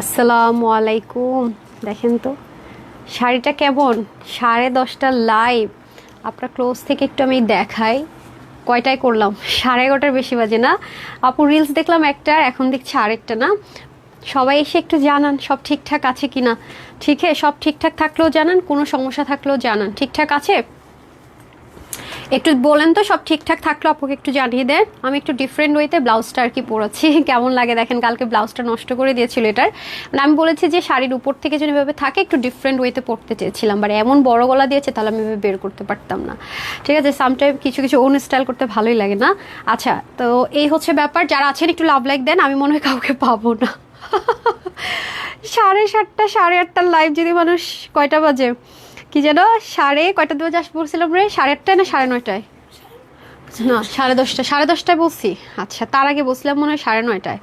আসসালামু আলাইকুম। দেখেন তো, শাড়িটা কেমন? সাড়ে দশটা লাইভ আপনার ক্লোজ থেকে একটু আমি দেখাই। কয়টায় করলাম? সাড়ে এগারোটার বেশি বাজে না। আপু রিলস দেখলাম একটা, এখন দেখছি আরেকটা না। সবাই এসে একটু জানান, সব ঠিকঠাক আছে কি না ঠিক সব ঠিকঠাক থাকলেও জানান, কোনো সমস্যা থাকলেও জানান। ঠিকঠাক আছে? একটু বলেন তো, সব ঠিকঠাক থাকল আপুকে একটু জানিয়ে দেন। আমি একটু ডিফারেন্ট ওয়েতে ব্লাউজটা আর কি পরেছি। কেমন লাগে দেখেন, কালকে ব্লাউজটা নষ্ট করে দিয়েছিল এটার। মানে আমি বলেছি যে শাড়ির উপর থেকে যদি এভাবে থাকে, একটু ডিফারেন্ট ওয়েতে পড়তে চেয়েছিলাম। বাট এমন বড় গলা দিয়েছে, তাহলে আমি এভাবে বের করতে পারতাম না। ঠিক আছে সামটাইম কিছু কিছু ওন স্টাইল করতে ভালোই লাগে না। আচ্ছা তো এই হচ্ছে ব্যাপার। যারা আছেন, একটু লাভ লাইক দেন, আমি মনে হয় কাউকে পাবো না। সাড়ে সাতটা, সাড়ে আটটার লাইভ যদি মানুষ কয়টা বাজে? কি যেন? সাড়ে কয়টা দিয়ে আসব বলছিলাম রে সাড়ে আটটায় না সাড়ে নয়টায়? না সাড়ে দশটা সাড়ে দশটায় বলছি। আচ্ছা তার আগে বলছিলাম মনে হয় সাড়ে নয়টায়।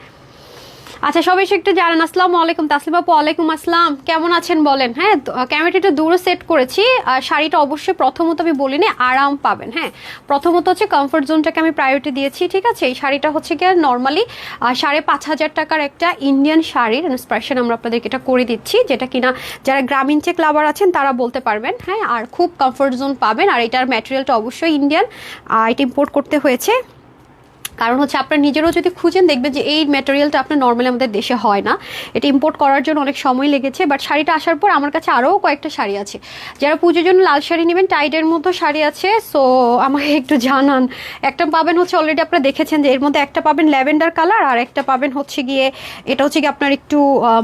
আচ্ছা সবাই একটু জানান, আসসালামু আলাইকুম, তাসলিম আপু, ওয়ালাইকুম আসসালাম। কেমন আছেন বলেন? হ্যাঁ ক্যামেরাটা দূরে সেট করেছি। আর শাড়িটা অবশ্যই প্রথমত আমি বলিনি, আরাম পাবেন হ্যাঁ। প্রথমত হচ্ছে কমফোর্ট জোনটাকে আমি প্রায়োরিটি দিয়েছি, ঠিক আছে? এই শাড়িটা হচ্ছে গিয়ে নর্মালি সাড়ে পাঁচ হাজার টাকার একটা ইন্ডিয়ান শাড়ির ইন্সপিরেশন আমরা আপনাদেরকে এটা করে দিচ্ছি, যেটা কিনা যারা গ্রামীণ চেক লাভার আছেন, তারা বলতে পারবেন হ্যাঁ। আর খুব কমফোর্ট জোন পাবেন, আর এটার ম্যাটেরিয়ালটা অবশ্যই ইন্ডিয়ান এটা ইম্পোর্ট করতে হয়েছে। কারণ হচ্ছে আপনার নিজেরও যদি খুঁজেন, দেখবেন যে এই ম্যাটেরিয়ালটা আপনার নর্মালি আমাদের দেশে হয় না। এটা ইম্পোর্ট করার জন্য অনেক সময় লেগেছে বাট শাড়িটা আসার পর আমার কাছে আরও কয়েকটা শাড়ি আছে। যারা পুজোর জন্য লাল শাড়ি নেবেন টাইডের মতো শাড়ি আছে সো আমাকে একটু জানান। একটা পাবেন হচ্ছে অলরেডি আপনারা দেখেছেন যে এর মধ্যে একটা পাবেন ল্যাভেন্ডার কালার, আর একটা পাবেন হচ্ছে গিয়ে, এটা হচ্ছে গিয়ে আপনার একটু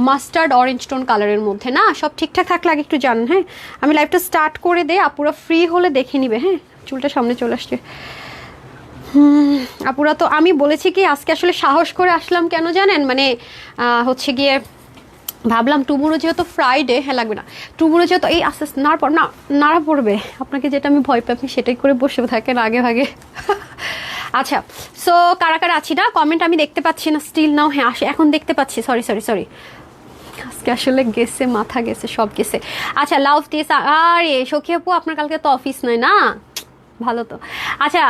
মাস্টার্ড অরেঞ্জ টোন কালারের মধ্যে, না? সব ঠিকঠাক থাকলে আগে একটু জানান হ্যাঁ? আমি লাইভটা স্টার্ট করে দেয় আপুরা ফ্রি হলে দেখে নিবে হ্যাঁ? চুলটা সামনে চলে আসছে। আপুরা, তো আমি বলেছি কি, আজকে আসলে সাহস করে আসলাম কেন জানেন? মানে হচ্ছে গিয়ে ভাবলাম টুমুরো যেহেতু ফ্রাইডে হ্যাঁ লাগবে না। টুমুরো যেহেতু এই আস্তে আস্তে না, নাড়া পড়বে। আপনাকে যেটা আমি ভয় পাই, আপনি সেটাই করে বসে থাকেন আগে ভাগে। আচ্ছা সো কারা কারা আছি না? কমেন্ট আমি দেখতে পাচ্ছি না স্টিল নাও হ্যাঁ আসে, এখন দেখতে পাচ্ছি সরি সরি সরি আজকে আসলে গেছে, মাথা গেছে, সব গেছে। আচ্ছা লাভ দিস আরে, সখী আপু, আপনার কালকে তো অফিস নয় না? ভালো তো। আচ্ছা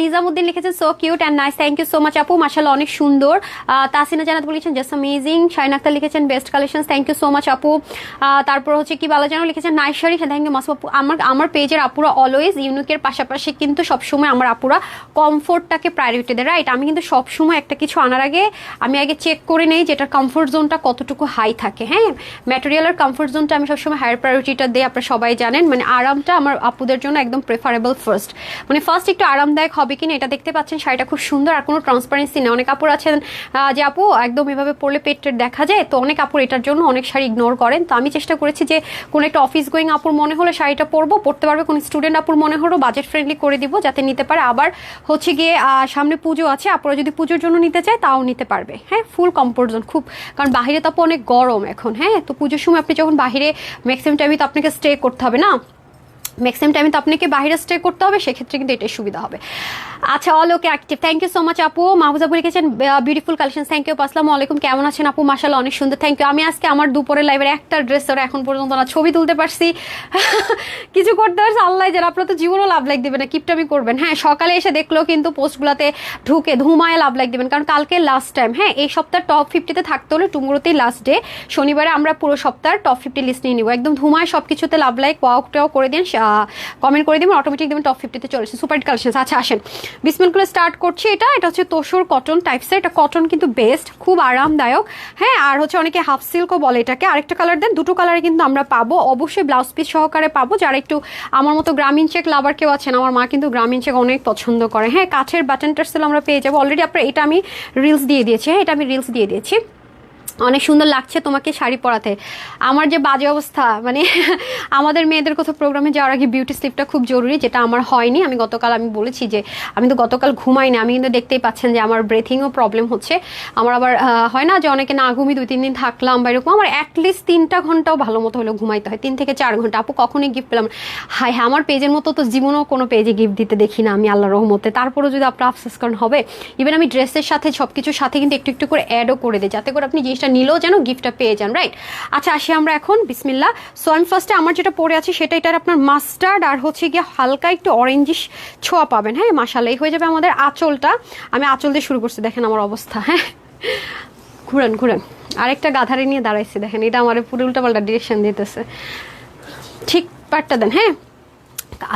নিজামুদ্দিন লিখেছেন so cute and nice thank you so much আপু মাসাল্লাহ অনেক সুন্দর। তাসিনা জানাত বলেছেন জাস্ট অ্যামেজিং শাইন আক্তার লিখেছেন best collection thank you so much আপু। তারপর হচ্ছে কি বালা জানো লিখেছেন nice sari thank you much আপু। আমার আমার পেজের আপুরা অলওয়েজ ইউনিকের পাশাপাশি কিন্তু সবসময় আমার আপুরা কমফোর্টটাকে প্রায়োরিটি দেয় রাইট আমি কিন্তু সবসময় একটা কিছু আনার আগে, আমি আগে চেক করে নেই যে এটার কমফোর্ট জোনটা কতটুকু হাই থাকে হ্যাঁ? ম্যাটেরিয়ালের কমফোর্ট জোনটা আমি সবসময় হায়ার প্রায়োরিটিটা দিই, আপনারা সবাই জানেন। মানে আরামটা আমার আপুদের জন্য একদম প্রেফারেবল ফার্স্ট মানে ফার্স্ট একটু আরামদায়ক হবে কিনা এটা দেখতে পাচ্ছেন, শাড়িটা খুব সুন্দর আর কোনো ট্রান্সপারেন্সি নেই। অনেক কাপড় আছেন যে আপু, একদম এভাবে পরলে পেট দেখা যায়, তো অনেক কাপড় এটার জন্য অনেক শাড়ি ইগনোর করেন। তো আমি চেষ্টা করেছি যে কোনো একটা অফিস গোয়িং আপুর মনে হলে শাড়িটা পরবো পড়তে পারবে, কোনো স্টুডেন্ট আপুর মনে হলো বাজেট ফ্রেন্ডলি করে দিব যাতে নিতে পারে। আবার হচ্ছে গিয়ে সামনে পুজো আছে, আপুরা যদি পুজোর জন্য নিতে চায় তাও নিতে পারবে। হ্যাঁ ফুল কমফোর্টজন খুব, কারণ বাহিরে তো অনেক গরম এখন হ্যাঁ? তো পুজোর সময় আপনি যখন বাহিরে ম্যাক্সিমাম টাইমে তো আপনাকে স্টে করতে হবে না? ম্যাক্সিমাম টাইমে তো আপনাকে বাইরে স্টে করতে হবে, সেক্ষেত্রে কিন্তু এটাই সুবিধা হবে। আচ্ছা all okay active thank you so much আপু। মাহবুজ লিখেছেন বিউটিফুল কালেকশন থ্যাংক ইউ আসসালামু আলাইকুম। কেমন আছেন আপু? মাসাল অনেক সুন্দর। থ্যাংক ইউ আমি আজকে আমার দুপুরের লাইভের একটা ড্রেস ওরা এখন পর্যন্ত না, ছবি তুলতে পারছি। কিছু করতে পারছি। আল্লাহ যেন আপনার তো জীবনও লাভ লাইক দেবেন না। কিপটামি করবেন। হ্যাঁ সকালে এসে দেখলেও কিন্তু পোস্টগুলোতে ঢুকে ধুমায় লাভ লাইক দেবেন। কারণ কালকে লাস্ট টাইম হ্যাঁ এই সপ্তাহ টপ ফিফটিতে থাকতে হলে টুমুরোতেই লাস্ট ডে শনিবারে আমরা পুরো সপ্তাহ টপ ফিফটি লিস্ট নিয়ে নিব। একদম ধুমায় সব কিছুতে লাভ লাইক ওয়াকটাও করে দিন। কমেন্ট করে দেবেন অটোমেটিক দেবেন টপ ফিফটিতে চলে আসে সুপার কালেকশন আচ্ছা আসেন। বিসমিলগুলো স্টার্ট করছি এটা এটা হচ্ছে তোষর কটন টাইপসের এটা কটন কিন্তু বেস্ট খুব আরামদায়ক। হ্যাঁ আর হচ্ছে অনেকে হাফ সিল্কও বলে এটাকে। আরেকটা কালার দেন, দুটো কালারে কিন্তু আমরা পাবো। অবশ্যই ব্লাউজ পিস সহকারে পাবো। যারা একটু আমার মতো গ্রামীণ চেক লাভার কেউ আছেন, আমার মা কিন্তু গ্রামীণ চেক অনেক পছন্দ করে। হ্যাঁ কাঠের বাটন টার্সেল আমরা পেয়ে যাব। অলরেডি আপনার এটা আমি রিলস দিয়ে দিয়েছি। হ্যাঁ এটা আমি রিলস দিয়ে দিয়েছি। অনেক সুন্দর লাগছে তোমাকে শাড়ি পরাতে। আমার যে বাজে অবস্থা মানে আমাদের মেয়েদের কোথাও প্রোগ্রামে যাওয়ার আগে বিউটি স্লিপটা খুব জরুরি, যেটা আমার হয়নি। আমি গতকাল আমি বলেছি যে, আমি তো গতকাল ঘুমাইনি, আমি কিন্তু দেখতেই পাচ্ছেন যে আমার ব্রেথিংও প্রবলেম হচ্ছে। আমার আবার হয় না যে অনেকে না ঘুমি দুই, তিন দিন থাকলাম বা এরকম, আমার অ্যাটলিস্ট তিনটা ঘন্টাও ভালো মতো হলেও ঘুমাইতে হয়, তিন থেকে চার ঘণ্টা। আপু কখনই গিফট পেলাম হাই হ্যাঁ আমার পেজের মতো তো জীবনেও কোনো পেজে গিফট দিতে দেখি না আমি আল্লাহ রহমতে। তারপরেও যদি আপনার আফসোস করেন হবে ইভেন আমি ড্রেসের সাথে সব কিছুর সাথে কিন্তু একটু একটু করে অ্যাডও করে দিই, যাতে করে আপনি জিনিসটা নিলেও যেন গিফটটা পেয়ে যান রাইট আচ্ছা আসি আমরা এখন বিসমিল্লা সো আমি ফার্স্টে আমার যেটা পরে আছে, সেটা এটার আপনার মাস্টার্ড আর হচ্ছে গিয়ে হালকা একটু অরেঞ্জিশ ছোঁয়া পাবেন হ্যাঁ? মাসালাই হয়ে যাবে আমাদের আঁচলটা। আমি আঁচল দিয়ে শুরু করছি, দেখেন আমার অবস্থা হ্যাঁ? ঘুরান, ঘুরেন। আরেকটা গাধারে নিয়ে দাঁড়াইছে, দেখেন, এটা আমার পুরো উল্টাপাল্টা ডিরেকশন দিতেছে। ঠিক পাটটা দেন হ্যাঁ?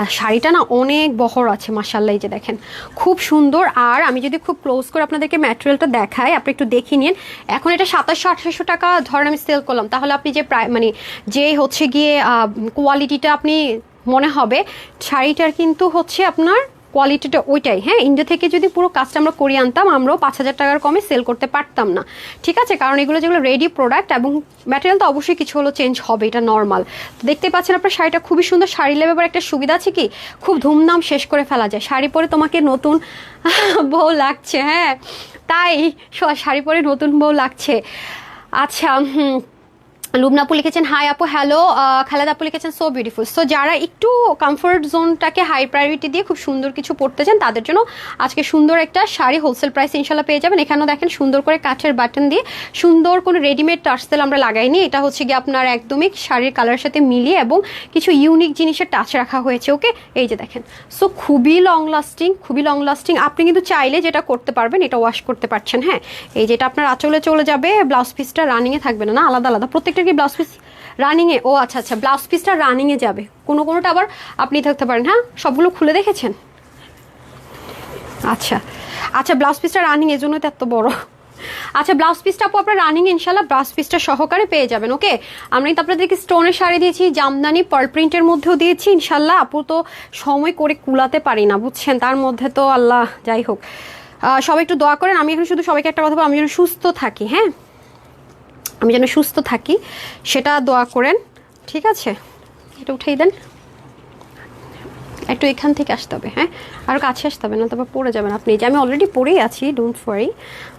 আর শাড়িটা না অনেক বহর আছে মাসাল্লাহ যে দেখেন। খুব সুন্দর আর আমি যদি খুব ক্লোজ করে আপনাদেরকে ম্যাটেরিয়ালটা দেখাই, আপনি একটু দেখে নিন। এখন এটা সাতাশশো আঠাশশো টাকা ধরেন আমি সেল করলাম। তাহলে আপনি যে প্রায় মানে যে হচ্ছে গিয়ে কোয়ালিটিটা আপনি মনে হবে, শাড়িটার কিন্তু হচ্ছে আপনার কোয়ালিটিটা ওইটাই। হ্যাঁ ইন্ডিয়া থেকে যদি পুরো কাজটা আমরা করিয়ে আনতাম, আমরাও পাঁচ হাজার টাকার কমে সেল করতে পারতাম না। ঠিক আছে? কারণ এগুলো যেগুলো রেডি প্রোডাক্ট এবং ম্যাটেরিয়াল তো অবশ্যই কিছু হলো চেঞ্জ হবে, এটা নর্মাল দেখতে পাচ্ছেন আপনার শাড়িটা খুবই সুন্দর, শাড়ি লেবে এবার একটা সুবিধা আছে কি? খুব ধুমধাম শেষ করে ফেলা যায়। শাড়ি পরে তোমাকে নতুন বউ লাগছে হ্যাঁ? তাই, শাড়ি পরে নতুন বউ লাগছে। আচ্ছা লুবনাপু লিখেছেন হাই আপু হ্যালো খালেদ আপু লিখেছেন সো বিউটিফুল সো যারা একটু কমফোর্ট জোনটাকে হাই প্রায়োরিটি দিয়ে খুব সুন্দর কিছু পড়তে চান, তাদের জন্য আজকে সুন্দর একটা শাড়ি হোলসেল প্রাইস ইনশাল্লাহ পেয়ে যাবেন। এখানেও দেখেন, সুন্দর করে কাঠের বাটন দিয়ে সুন্দর কোনো রেডিমেড টার্সেল আমরা লাগাইনি। এটা হচ্ছে গিয়ে আপনার একদমই শাড়ির কালারের সাথে মিলিয়ে এবং কিছু ইউনিক জিনিসের টাচ রাখা হয়েছে ওকে এই যে দেখেন। সো খুবই লং লাস্টিং খুবই লং লাস্টিং আপনি কিন্তু চাইলে যেটা করতে পারবেন, এটা ওয়াশ করতে পারছেন হ্যাঁ? এই যেটা আপনার আঁচলে চলে যাবে ব্লাউজ পিসটা রানিংয়ে থাকবে না? আলাদা আলাদা। প্রত্যেকটা কি ব্লাউজ পিস রানিংয়ে ও আচ্ছা আচ্ছা ব্লাউজ পিসটা রানিংয়ে যাবে। কোনো, কোনোটা আবার আপনি থাকতে পারেন। হ্যাঁ সবগুলো খুলে দেখেছেন? আচ্ছা আচ্ছা ব্লাউজ পিসটা রানিং এর জন্য তো এত বড়। আচ্ছা ব্লাউজ পিসটা আপু, আপনার রানিং ইনশাল্লাহ ব্লাউজ পিসটা সহকারে পেয়ে যাবেন ওকে আমি তো আপনাদেরকে স্টোনের শাড়ি দিয়েছি, জামদানি পার্ল প্রিন্টের মধ্যেও দিয়েছি ইনশাল্লাহ আপু তো সময় করে কুলাতে পারি না, বুঝছেন? তার মধ্যে তো আল্লাহ, যাই হোক। সবাই একটু দোয়া করেন, আমি এখন শুধু সবাইকে একটা কথা বলব, আমি যেন সুস্থ থাকি হ্যাঁ? আমি যেন সুস্থ থাকি, সেটা দোয়া করেন, ঠিক আছে? এটা উঠেই দেন। একটু এখান থেকে আসতে হবে হ্যাঁ? আর কাছে আসতে হবে না তারপর পড়ে যাবেন আপনি। যে আমি অলরেডি পড়েই আছি ডোন্ট ওয়ারি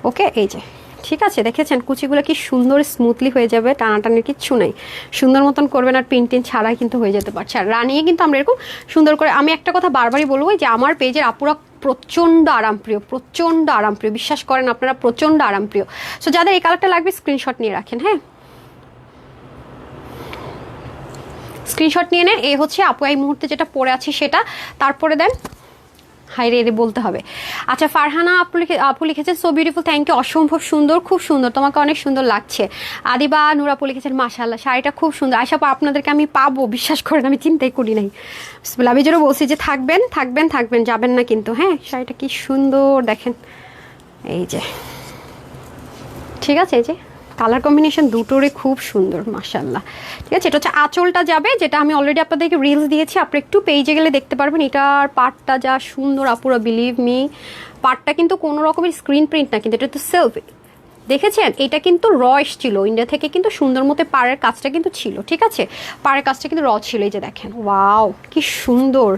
ওকে, এই যে, ঠিক আছে? দেখেছেন, কুচিগুলো কি সুন্দর স্মুথলি হয়ে যাবে, টানাটানির কিচ্ছু নেই। সুন্দর মতন করবেন আর পিন টিন ছাড়াই কিন্তু হয়ে যেতে পারছে। আর রানিয়ে কিন্তু আমরা এরকম সুন্দর করে, আমি একটা কথা বারবারই বলব যে আমার পেজের আপুরা প্রচণ্ড আরামপ্রিয় প্রচণ্ড আরামপ্রিয়। বিশ্বাস করেন আপনারা, প্রচণ্ড আরামপ্রিয়। সো যাদের এই কালারটা লাগবে স্ক্রিনশট নিয়ে রাখেন হ্যাঁ? স্ক্রিনশট নিয়ে নেন এই হচ্ছে আপু, এই মুহূর্তে যেটা পরে আছে সেটা। তারপরে দেন হাই রে বলতে হবে। আচ্ছা ফারহানা আপু লিখে, আপু লিখেছে সো বিউটিফুল থ্যাংক ইউ অসম্ভব সুন্দর, খুব সুন্দর, তোমাকে অনেক সুন্দর লাগছে। আদিবা নূর আপু লিখেছেন মাশাল্লাহ শাড়িটা খুব সুন্দর। আশা আপু, আপনাদেরকে আমি পাবো, বিশ্বাস করেন, আমি চিন্তাই করি নাই। আমি যেন বলছি যে, থাকবেন থাকবেন থাকবেন, যাবেন না কিন্তু। হ্যাঁ শাড়িটা কি সুন্দর, দেখেন। এই যে। ঠিক আছে, এই যে। কালার কম্বিনেশন দুটোরে খুব সুন্দর মাশাল্লাহ ঠিক আছে, এটা হচ্ছে আঁচলটা যাবে, যেটা আমি অলরেডি আপনাদেরকে রিলস দিয়েছি। আপনি একটু পেজে গেলে দেখতে পারবেন, এটার পার্টটা যা সুন্দর, আপুরা বিলিভ মি পার্টটা কিন্তু কোনো রকমের স্ক্রিন প্রিন্ট না, কিন্তু এটা তো সেলফ দেখেছেন? এটা কিন্তু র ছিল ইন্ডিয়া থেকে কিন্তু সুন্দর মতো পাড়ের কাজটা কিন্তু ছিল, ঠিক আছে? পাড়ের কাজটা কিন্তু র ছিল, এই যে দেখেন ওয়াও কি সুন্দর,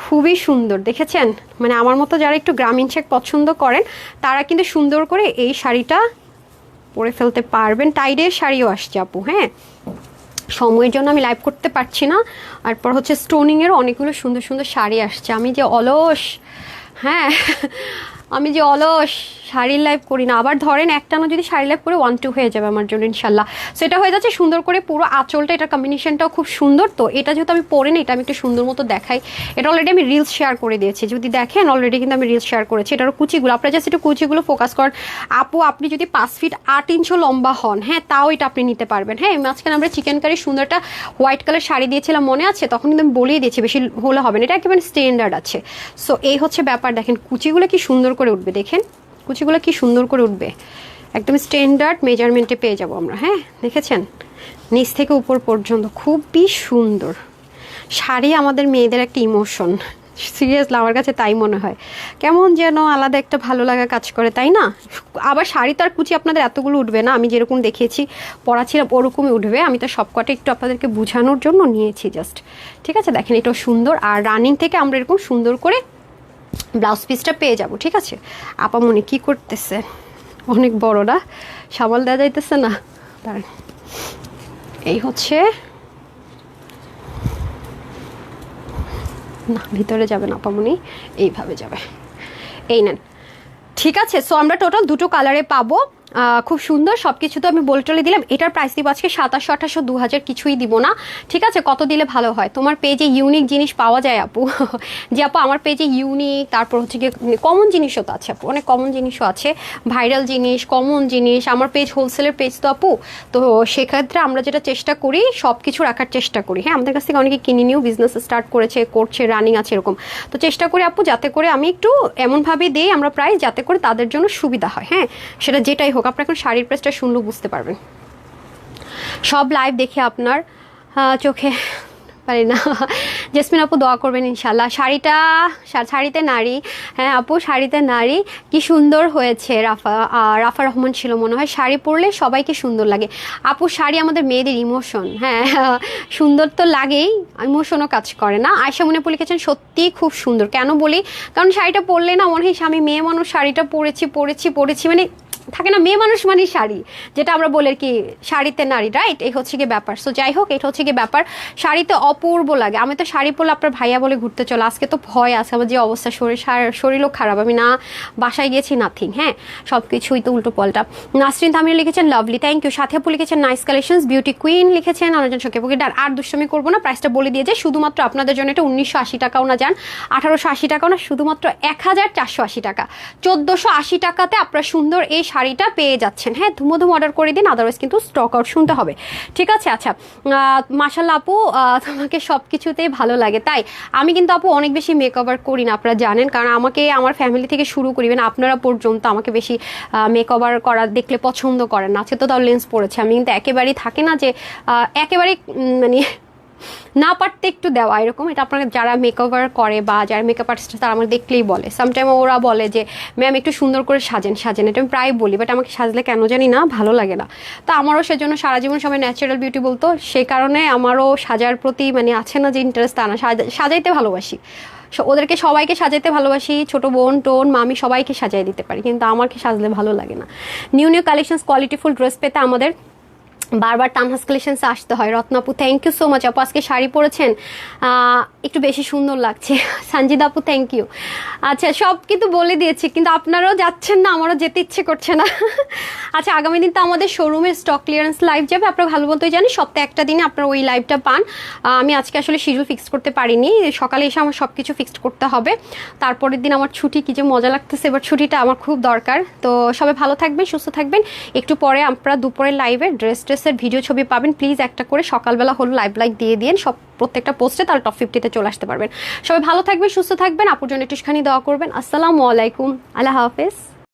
খুবই সুন্দর, দেখেছেন? মানে আমার মতো যারা একটু গ্রামীণ শেক পছন্দ করেন, তারা কিন্তু সুন্দর করে এই শাড়িটা পরে ফেলতে পারবেন। টাইডের শাড়িও আসছে আপু হ্যাঁ? সময়ের জন্য আমি লাইভ করতে পারছি না। আর পর হচ্ছে স্টোনিংয়েরও অনেকগুলো সুন্দর সুন্দর শাড়ি আসছে। আমি যে অলস হ্যাঁ? আমি যে অলস, শাড়ির লাইভ করি না। আবার ধরেন একটানা যদি শাড়ি লাইভ করে ওয়ান টু হয়ে যাবে আমার জন্য, ইনশাল্লাহ। সো এটা হয়ে যাচ্ছে সুন্দর করে পুরো আঁচলটা এটার কম্বিনেশনটাও খুব সুন্দর। তো এটা যেহেতু আমি পরে না এটা আমি একটু সুন্দর মতো দেখাই। এটা অলরেডি আমি রিলস শেয়ার করে দিয়েছি। যদি দেখেন অলরেডি কিন্তু আমি রিলস শেয়ার করেছি। এটারও কুচিগুলো, আপনারা জাস্ট একটু কুচিগুলো ফোকাস করেন। আপু, আপনি যদি পাঁচ ফিট আট ইঞ্চও লম্বা হন হ্যাঁ তাও এটা আপনি নিতে পারবেন। হ্যাঁ মাঝখানে আমরা চিকেন কারি সুন্দর একটা হোয়াইট কালার শাড়ি দিয়েছিলাম, মনে আছে? তখন কিন্তু আমি বলেই দিয়েছি, বেশি হলে হবে না। এটা একেবারে স্ট্যান্ডার্ড আছে। সো এই হচ্ছে ব্যাপার। দেখেন, কুচিগুলো কি সুন্দর করে উঠবে, দেখেন। কুচিগুলো কি সুন্দর করে উঠবে। একদম স্ট্যান্ডার্ড মেজারমেন্টে পেয়ে যাব আমরা হ্যাঁ? দেখেছেন? নিচ থেকে উপর পর্যন্ত খুবই সুন্দর। শাড়ি আমাদের মেয়েদের একটা ইমোশন সিরিয়াসলি আমার কাছে তাই মনে হয়। কেমন যেন আলাদা একটা ভালো লাগা কাজ করে, তাই না? আবার শাড়ি তো আর কুচি আপনাদের এতগুলো উঠবে না। আমি যেরকম দেখিয়েছি পড়াছিলাম ওরকমই উঠবে। আমি তো সবকটা একটু আপনাদেরকে বোঝানোর জন্য নিয়েছি জাস্ট ঠিক আছে? দেখেন এটাও সুন্দর। আর রানিং থেকে আমরা এরকম সুন্দর করে ব্লাউজ পিসটা পেয়ে যাব, ঠিক আছে? আপা মনে কি করতেছে? অনেক বড় না সামাল দেওয়া যাইতেছে না। এই হচ্ছে না, ভিতরে যাবে না আপামনি এইভাবে যাবে। এই নেন। ঠিক আছে সো আমরা টোটাল দুটো কালারে পাবো। খুব সুন্দর সব কিছু তো আমি বলে টলে দিলাম। এটার প্রাইস দিব আজকে সাতাশশো, আঠাশশো দু হাজার কিছুই দিব না। ঠিক আছে? কত দিলে ভালো হয়? তোমার পেজে ইউনিক জিনিস পাওয়া যায়, আপু। যে আপু, আমার পেজে ইউনিক তারপর হচ্ছে গিয়ে কমন জিনিসও তো আছে, আপু। অনেক কমন জিনিসও আছে। ভাইরাল জিনিস কমন জিনিস। আমার পেজ হোলসেলের পেজ তো, আপু। তো সেক্ষেত্রে আমরা যেটা চেষ্টা করি সব কিছু রাখার চেষ্টা করি। হ্যাঁ আমাদের কাছ থেকে অনেকে কিনে নিয়েও বিজনেস স্টার্ট করেছে, করছে রানিং আছে, এরকম। তো চেষ্টা করি, আপু, যাতে করে আমি একটু এমনভাবে দিই আমরা প্রায় যাতে করে তাদের জন্য সুবিধা হয়। হ্যাঁ সেটা যেটাই হোক। আপনার এখন শাড়ির প্রেসটা শুনলেও বুঝতে পারবেন। সব লাইভ দেখে আপনার চোখে, পারি না। জেসমিন আপু দোয়া করবেন ইনশাল্লাহ শাড়িটা শাড়িতে নারী হ্যাঁ আপু, শাড়িতে নারী, কি সুন্দর হয়েছে রাফা রাফা রহমান ছিল মনে হয়। শাড়ি পরলে সবাইকে সুন্দর লাগে। আপু, শাড়ি আমাদের মেয়েদের ইমোশন হ্যাঁ। সুন্দর তো লাগেই ইমোশনও কাজ করে না। আয়সা মনে পড়ে লিখেছেন সত্যি খুব সুন্দর। কেন বলি? কারণ শাড়িটা পরলে না, মনে হয় আমি মেয়ে মানুষ শাড়িটা পরেছি পরেছি পরেছি মানে থাকে না, মেয়ে মানুষ মানে শাড়ি। যেটা আমরা বলে কি, শাড়িতে নারী রাইট এই হচ্ছে গিয়ে ব্যাপার। সো যাই হোক, এটা হচ্ছে গিয়ে ব্যাপার। শাড়িতে অপূর্ব লাগে। আমি তো শাড়ি পরলে আপনার ভাইয়া বলে ঘুরতে চলো। আজকে তো ভয় আছে, আমার যে অবস্থা, শরীর শার- শরীরও খারাপ। আমি না, বাসায় গিয়েছি নাথিং হ্যাঁ? সব কিছুই তো উল্টো পাল্টা। নাসরিন তামিল লিখেছেন লাভলি থ্যাংক ইউ সাথে আপু লিখেছেন নাইস কালেকশনস বিউটি কুইন লিখেছেন অনেকজন সঙ্গে পক্ষে আর আর দুষ্টমি করব না প্রাইসটা বলে দিয়ে যে শুধুমাত্র আপনাদের জন্য এটা উনিশশো আশি টাকাও না যান আঠারোশো আশি টাকাও না, শুধুমাত্র এক হাজার চারশো আশি টাকা। চোদ্দোশো আশি টাকাতে আপনার সুন্দর এই শাড়িটা পেয়ে যাচ্ছেন। হ্যাঁ ধুমোধুম অর্ডার করে দিন আদারওয়াইজ কিন্তু স্টক আউট শুনতে হবে। ঠিক আছে আচ্ছা মাসাল্লাহ আপু তোমাকে সব কিছুতেই ভালো লাগে, তাই? আমি কিন্তু আপু অনেক বেশি মেকওভার করি না, আপনারা জানেন, কারণ আমাকে, আমার ফ্যামিলি থেকে শুরু করিবেন, আপনারা পর্যন্ত আমাকে বেশি মেকওভার করা দেখলে পছন্দ করেন না। আজকে তো তাও লেন্স পড়েছে আমি কিন্তু একেবারেই থাকে না যে একেবারেই মানে না পারতে একটু দেওয়া, এরকম এটা আপনারা যারা মেকওভার করে বা যারা মেকআপ আর্টিস্ট তারা আমার দেখলেই বলে। সামটাইম ওরা বলে যে ম্যাম একটু সুন্দর করে সাজেন সাজেন। এটা আমি প্রায় বলি বাট আমাকে সাজলে কেন জানি না, ভালো লাগে না। তো আমারও সেজন্য সারা জীবন সবাই ন্যাচারাল বিউটি বলতো। সেই কারণে আমারও সাজার প্রতি মানে আছে না যে ইন্টারেস্ট তা না। সাজা- সাজাইতে ভালোবাসি। ওদেরকে সবাইকে সাজাইতে ভালোবাসি, ছোট বোন, টোন, মামি, সবাইকে সাজাই দিতে পারি। কিন্তু আমাকে সাজলে ভালো লাগে না। New new collections qualityful dress পেতে আমাদের বারবার তানহাস কালেকশনসে আসতে হয়। রত্নাপু থ্যাংক ইউ সো মাচ আপু। আজকে শাড়ি পরেছেন একটু বেশি সুন্দর লাগছে। সঞ্জিদা আপু থ্যাংক ইউ আচ্ছা সব কিন্তু বলে দিয়েছি, কিন্তু আপনারাও যাচ্ছেন না, আমারও যেতে ইচ্ছে করছে না। আচ্ছা আগামী দিন তো আমাদের শোরুমের স্টক ক্লিয়ারেন্স লাইভ যাবে। আপনারা ভালো মতোই জানেন, সপ্তাহে একটা দিনে আপনারা ওই লাইভটা পান। আমি আজকে আসলে শিডিউল ফিক্স করতে পারিনি। সকালে এসে আমার সব কিছু ফিক্সড করতে হবে। তারপরের দিন আমার ছুটি, কি যে মজা লাগতেছে, এবার ছুটিটা আমার খুব দরকার। তো সবাই ভালো থাকবেন, সুস্থ থাকবেন। একটু পরে আপনারা দুপুরের লাইভে ড্রেস ড্রেস ড্রেসের ভিডিও ছবি পাবেন। প্লিজ একটা করে সকালবেলা হলো লাইভ লাইক দিয়ে দিন সব প্রত্যেকটা পোস্টে তার টপ ফিফটিতে চলে আসতে পারবেন। সবাই ভালো থাকবেন, সুস্থ থাকবেন। আপুর জন্য একটুখানি দেওয়া করবেন। আসসালামু আলাইকুম। আল্লাহ হাফেজ।